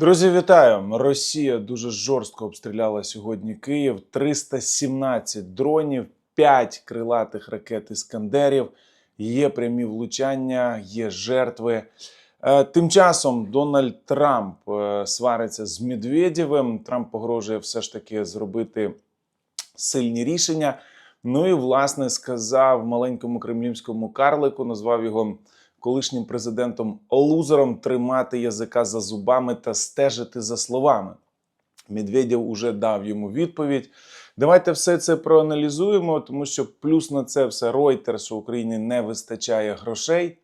Друзі, вітаю! Росія дуже жорстко обстріляла сьогодні Київ. 317 дронів, 5 крилатих ракет іскандерів. Є прямі влучання, є жертви. Е, Тим часом Дональд Трамп е, свариться з Медведєвим. Трамп погрожує все ж таки зробити сильні рішення. Ну і власне сказав маленькому кремлівському карлику, назвав його колишнім президентом лузером тримати язика за зубами та стежити за словами. Медведєв уже дав йому відповідь. Давайте все це проаналізуємо, тому що плюс на це все Reuters, що Україні не вистачає грошей.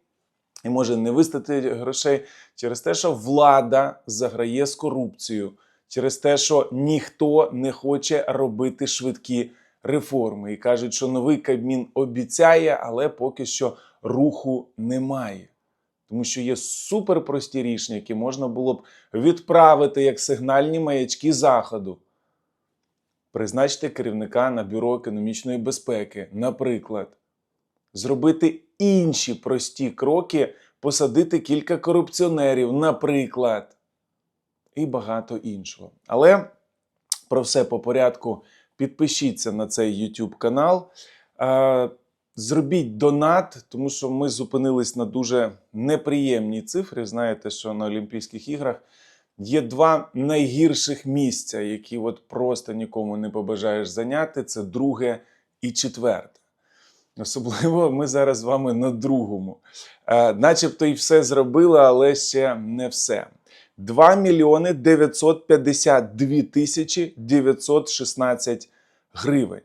І може не вистачити грошей через те, що влада заграє з корупцією, через те, що ніхто не хоче робити швидкі реформи. І кажуть, що новий Кабмін обіцяє, але поки що руху немає. Тому що є суперпрості рішення, які можна було б відправити як сигнальні маячки Заходу. Призначте керівника на бюро економічної безпеки, наприклад, зробити інші прості кроки, посадити кілька корупціонерів, наприклад, і багато іншого. Але про все по порядку. Підпишіться на цей YouTube канал. Зробіть донат, тому що ми зупинились на дуже неприємній цифрі. Знаєте, що на Олімпійських іграх є два найгірших місця, які от просто нікому не побажаєш зайняти. Це друге і четверте. Особливо ми зараз з вами на другому. Е, начебто і все зробили, але ще не все. 2 мільйони 952 тисячі 916 гривень.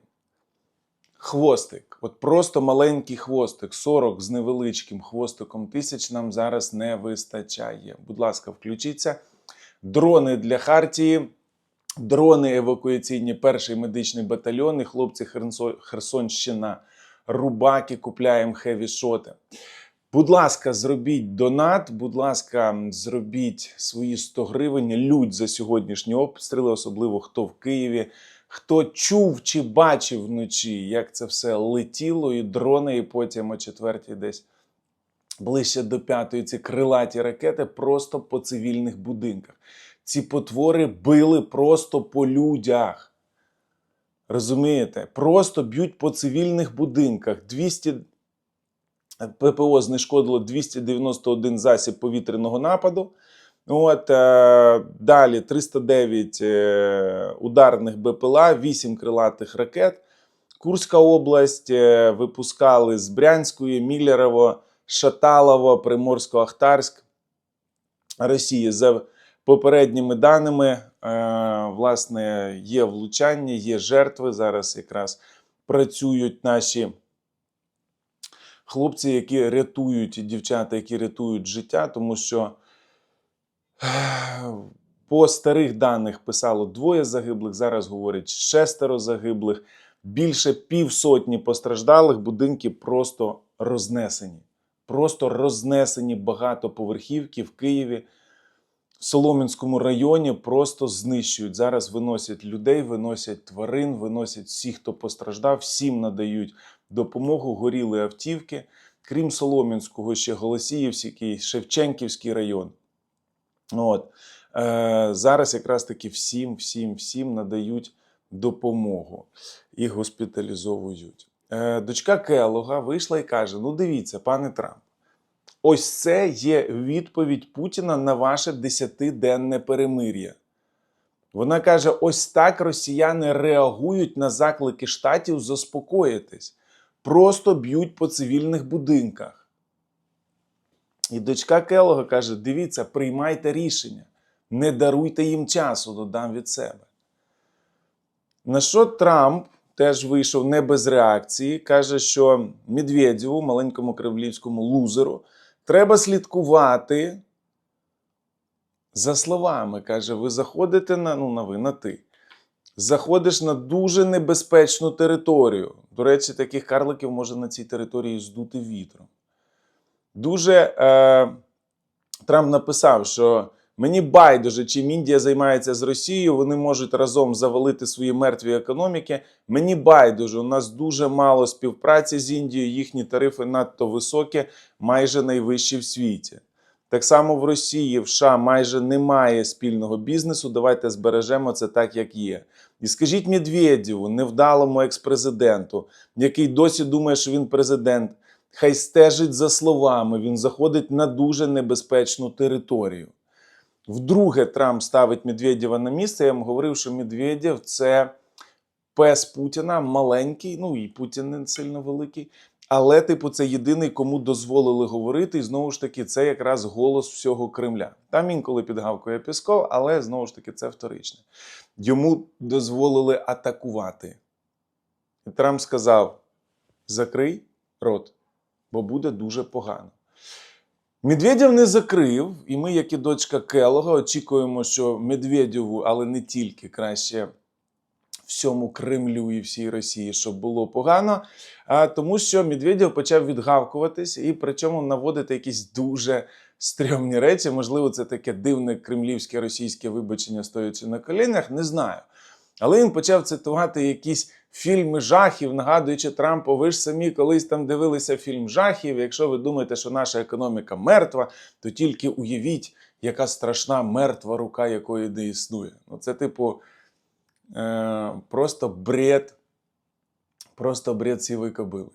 Хвостик, от просто маленький хвостик, 40 з невеличким хвостиком тисяч нам зараз не вистачає. Будь ласка, включіться. Дрони для Хартії, дрони евакуаційні, перший медичний батальйон і хлопці Херсонщина, Рубаки, купляємо хеві-шоти. Будь ласка, зробіть донат, будь ласка, зробіть свої 100 гривень. Людь за сьогоднішні обстріли, особливо хто в Києві, хто чув чи бачив вночі, як це все летіло, і дрони, і потім о четвертій десь ближче до п'ятої ці крилаті ракети просто по цивільних будинках. Ці потвори били просто по людях. Розумієте? Просто б'ють по цивільних будинках. 200 ППО знешкодило 291 засіб повітряного нападу. От, е, далі 309 е, ударних БПЛА, 8 крилатих ракет. Курська область е, випускали з Брянської, Міллерово, Шаталово, Приморсько-Ахтарськ. Росії за попередніми даними, е, власне, є влучання, є жертви. Зараз якраз працюють наші хлопці, які рятують дівчата, які рятують життя, тому що по старих даних писало двоє загиблих, зараз говорять шестеро загиблих, більше півсотні постраждалих, будинки просто рознесені. Просто рознесені багатоповерхівки в Києві, в Солом'янському районі просто знищують. Зараз виносять людей, виносять тварин, виносять всіх, хто постраждав, всім надають допомогу, горіли автівки. Крім Солом'янського, ще Голосіївський, Шевченківський район. От. Е, зараз якраз таки всім, всім, всім надають допомогу і госпіталізовують. Е, дочка Келога вийшла і каже: Ну, дивіться, пане Трамп, ось це є відповідь Путіна на ваше десятиденне перемир'я. Вона каже: ось так росіяни реагують на заклики штатів заспокоїтись, просто б'ють по цивільних будинках. І дочка Келога каже: дивіться, приймайте рішення, не даруйте їм часу, додам від себе. На що Трамп теж вийшов не без реакції, каже, що Медведєву, маленькому кремлівському лузеру, треба слідкувати за словами. Каже, ви заходите на, ну, на ви, на ти. Заходиш на дуже небезпечну територію. До речі, таких карликів може на цій території здути вітром. Дуже е, Трамп написав, що мені байдуже, чим Індія займається з Росією, вони можуть разом завалити свої мертві економіки. Мені байдуже, у нас дуже мало співпраці з Індією, їхні тарифи надто високі, майже найвищі в світі. Так само в Росії, в США майже немає спільного бізнесу. Давайте збережемо це так, як є. І скажіть Медведєву, невдалому експрезиденту, який досі думає, що він президент, хай стежить за словами. Він заходить на дуже небезпечну територію. Вдруге, Трамп ставить Медведєва на місце. Я вам говорив, що Медведєв це пес Путіна, маленький, ну і Путін не сильно великий. Але, типу, це єдиний, кому дозволили говорити, і знову ж таки, це якраз голос всього Кремля. Там інколи підгавкує Пісков, але знову ж таки це вторичне. Йому дозволили атакувати. І Трамп сказав: закрий рот, бо буде дуже погано. Медведєв не закрив, і ми, як і дочка Келога, очікуємо, що Медведєву, але не тільки краще всьому Кремлю і всій Росії, щоб було погано, а тому що Медведєв почав відгавкуватись і причому наводити якісь дуже стрьомні речі. Можливо, це таке дивне кремлівське російське вибачення, стоячи на колінах, не знаю. Але він почав цитувати якісь фільми жахів, нагадуючи Трампу, ви ж самі колись там дивилися фільм жахів. Якщо ви думаєте, що наша економіка мертва, то тільки уявіть, яка страшна мертва рука, якої не існує. Ну, це, типу, е, просто бред, просто бред сівої кобили.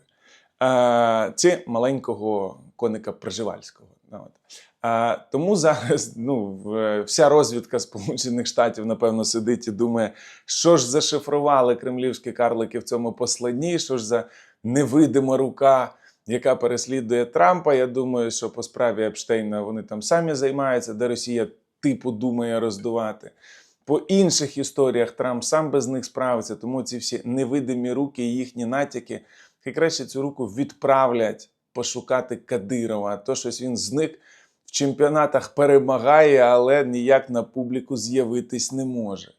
Е, чи маленького коника Пржевальського. От. А, тому зараз ну, вся розвідка Сполучених Штатів, напевно, сидить і думає, що ж зашифрували кремлівські карлики в цьому посланні, що ж за невидима рука, яка переслідує Трампа. Я думаю, що по справі Епштейна вони там самі займаються, де Росія типу думає роздувати. По інших історіях Трамп сам без них справиться, тому ці всі невидимі руки і їхні натяки, хай краще цю руку відправлять пошукати Кадирова. А то щось він зник в чемпіонатах перемагає, але ніяк на публіку з'явитись не може.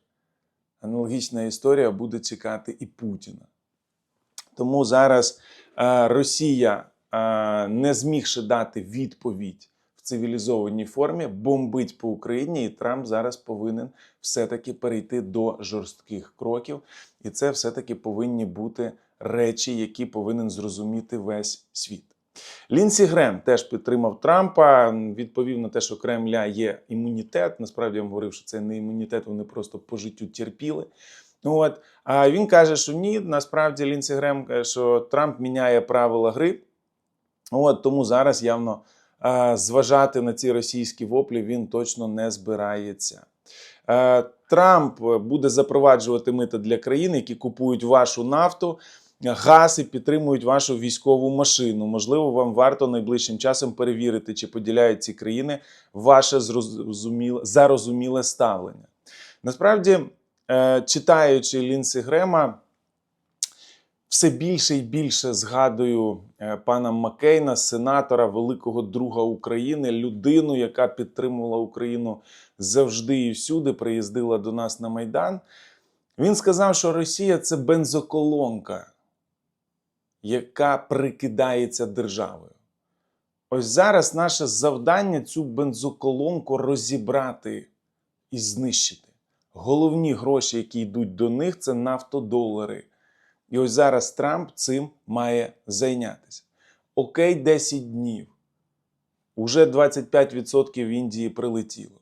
Аналогічна історія буде чекати і Путіна. Тому зараз е, Росія, е, не змігши дати відповідь в цивілізованій формі, бомбить по Україні, і Трамп зараз повинен все-таки перейти до жорстких кроків. І це все-таки повинні бути речі, які повинен зрозуміти весь світ. Лінсі Грем теж підтримав Трампа. Відповів на те, що Кремля є імунітет. Насправді я вам говорив, що це не імунітет, вони просто по життю терпіли. От. А він каже, що ні, насправді Лінсі Грем каже, що Трамп міняє правила гри. От, тому зараз явно а, зважати на ці російські воплі він точно не збирається. Е, Трамп буде запроваджувати мита для країн, які купують вашу нафту, газ і підтримують вашу військову машину. Можливо, вам варто найближчим часом перевірити, чи поділяють ці країни ваше зрозуміле, зарозуміле ставлення. Насправді, е, читаючи Лінси Грема, все більше і більше згадую е, пана Маккейна, сенатора, великого друга України, людину, яка підтримувала Україну завжди і всюди, приїздила до нас на Майдан. Він сказав, що Росія це бензоколонка, яка прикидається державою. Ось зараз наше завдання цю бензоколонку розібрати і знищити. Головні гроші, які йдуть до них, це нафтодолари. І ось зараз Трамп цим має зайнятися. Окей, 10 днів. Уже 25% в Індії прилетіло.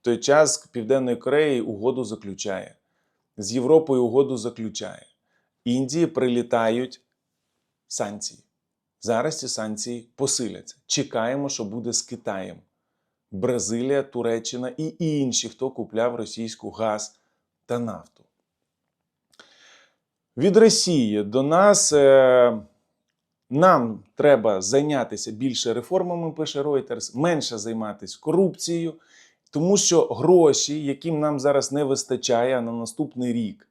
В той час Південної Кореї угоду заключає. З Європою угоду заключає. Індії прилітають санкції. Зараз ці санкції посиляться. Чекаємо, що буде з Китаєм. Бразилія, Туреччина і інші, хто купляв російську газ та нафту. Від Росії до нас е, нам треба зайнятися більше реформами, пише Reuters, менше займатися корупцією, тому що гроші, яким нам зараз не вистачає на наступний рік,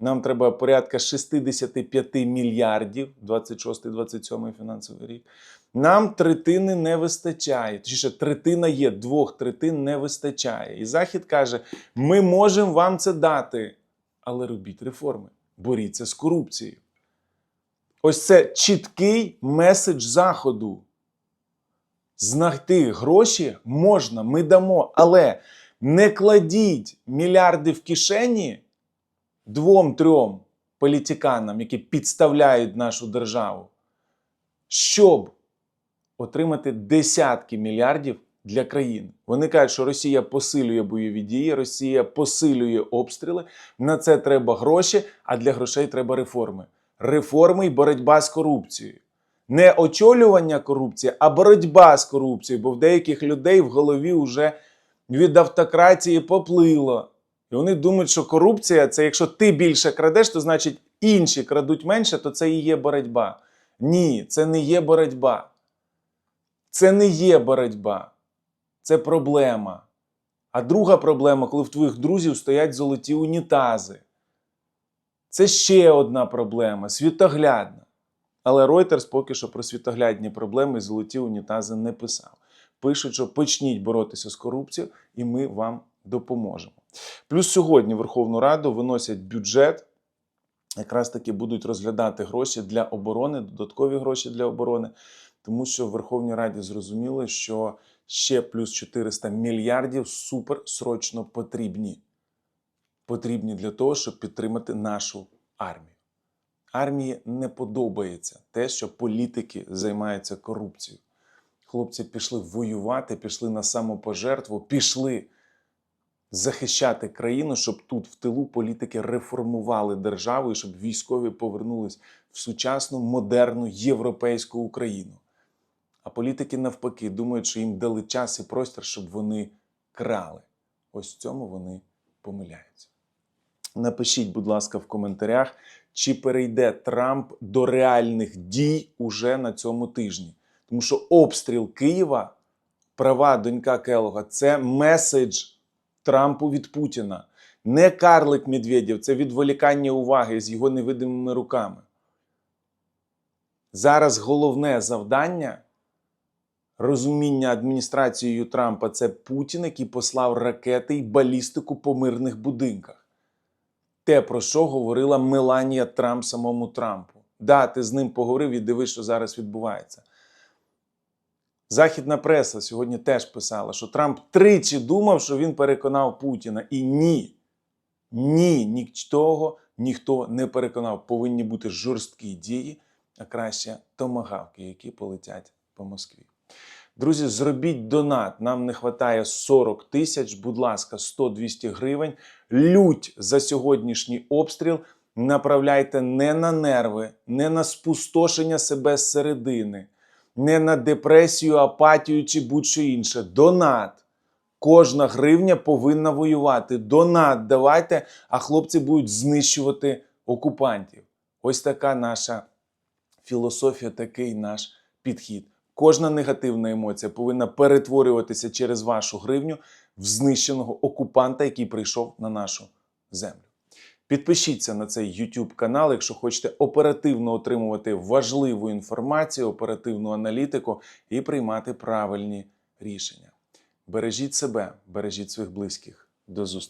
нам треба порядка 65 мільярдів, 26-27 фінансовий рік. Нам третини не вистачає. Точніше, третина є, двох третин не вистачає. І Захід каже: ми можемо вам це дати, але робіть реформи, боріться з корупцією. Ось це чіткий меседж Заходу. Знайти гроші можна, ми дамо, але не кладіть мільярди в кишені двом-трьом політиканам, які підставляють нашу державу, щоб отримати десятки мільярдів для країни. Вони кажуть, що Росія посилює бойові дії, Росія посилює обстріли. На це треба гроші, а для грошей треба реформи. Реформи і боротьба з корупцією. Не очолювання корупції, а боротьба з корупцією, бо в деяких людей в голові вже від автократії поплило. І вони думають, що корупція це якщо ти більше крадеш, то значить інші крадуть менше, то це і є боротьба. Ні, це не є боротьба. Це не є боротьба. Це проблема. А друга проблема, коли в твоїх друзів стоять золоті унітази. Це ще одна проблема світоглядна. Але Reuters поки що про світоглядні проблеми і золоті унітази не писав. Пишуть, що почніть боротися з корупцією, і ми вам допоможемо. Плюс сьогодні Верховну Раду виносять бюджет. Якраз таки будуть розглядати гроші для оборони, додаткові гроші для оборони, тому що в Верховній Раді зрозуміли, що ще плюс 400 мільярдів суперсрочно потрібні. Потрібні для того, щоб підтримати нашу армію. Армії не подобається те, що політики займаються корупцією. Хлопці пішли воювати, пішли на самопожертву, пішли захищати країну, щоб тут в тилу політики реформували державу і щоб військові повернулись в сучасну, модерну європейську Україну. А політики навпаки думають, що їм дали час і простір, щоб вони крали. Ось в цьому вони помиляються. Напишіть, будь ласка, в коментарях, чи перейде Трамп до реальних дій уже на цьому тижні. Тому що обстріл Києва, права донька Келога, це меседж Трампу від Путіна. Не карлик Медведєв, це відволікання уваги з його невидимими руками. Зараз головне завдання розуміння адміністрацією Трампа це Путін, який послав ракети і балістику по мирних будинках. Те, про що говорила Меланія Трамп самому Трампу. Да, ти з ним поговорив і дивись, що зараз відбувається. Західна преса сьогодні теж писала, що Трамп тричі думав, що він переконав Путіна. І ні. Ні, нічого ніхто не переконав. Повинні бути жорсткі дії, а краще томагавки, які полетять по Москві. Друзі, зробіть донат. Нам не вистачає 40 тисяч. Будь ласка, 100-200 гривень. Лють за сьогоднішній обстріл. Направляйте не на нерви, не на спустошення себе зсередини, не на депресію, апатію чи будь-що інше. Донат. Кожна гривня повинна воювати. Донат давайте, а хлопці будуть знищувати окупантів. Ось така наша філософія, такий наш підхід. Кожна негативна емоція повинна перетворюватися через вашу гривню в знищеного окупанта, який прийшов на нашу землю. Підпишіться на цей YouTube канал, якщо хочете оперативно отримувати важливу інформацію, оперативну аналітику і приймати правильні рішення. Бережіть себе, бережіть своїх близьких. До зустрічі!